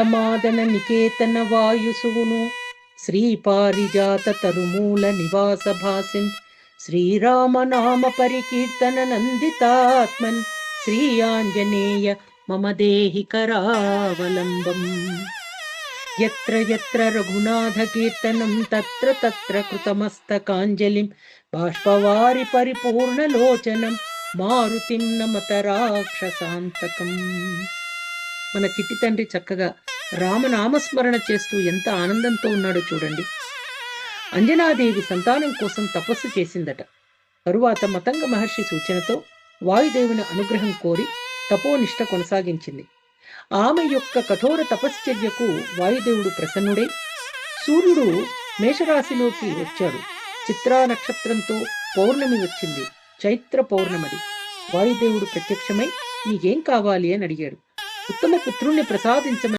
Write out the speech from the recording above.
గంధమాదన నికేతన వాయుసువును. శ్రీ పారిజాత తరుమూల నివాస భాసిన్. శ్రీరామనామ పరికీర్తన నందితాత్మన్. శ్రీ ఆంజనేయ మమ దేహి కరావలంబం. ఎత్ర ఎత్ర రఘునాథ కీర్తనం తత్ర తత్ర కృతమస్తకాంజలిం. బాష్పవారి పరిపూర్ణలోచనం మారుతిం నమత రాక్షసాంతకం. మన చిట్టి తండ్రి చక్కగా రామనామస్మరణ చేస్తూ ఎంత ఆనందంతో ఉన్నాడో చూడండి. అంజనాదేవి సంతానం కోసం తపస్సు చేసిందట. తరువాత మతంగ మహర్షి సూచనతో వాయుదేవుని అనుగ్రహం కోరి తపోనిష్ట కొనసాగించింది. ఆమె యొక్క కఠోర తపశ్చర్యకు వాయుదేవుడు ప్రసన్నుడై సూర్యుడు మేషరాశిలోకి వచ్చాడు. చిత్రా నక్షత్రంతో పౌర్ణమి వచ్చింది. చైత్ర పౌర్ణమది. వాయుదేవుడు ప్రత్యక్షమై నీకేం కావాలి? అని అడిగాడు. ఉత్తమ పుత్రుణ్ణి ప్రసాదించమని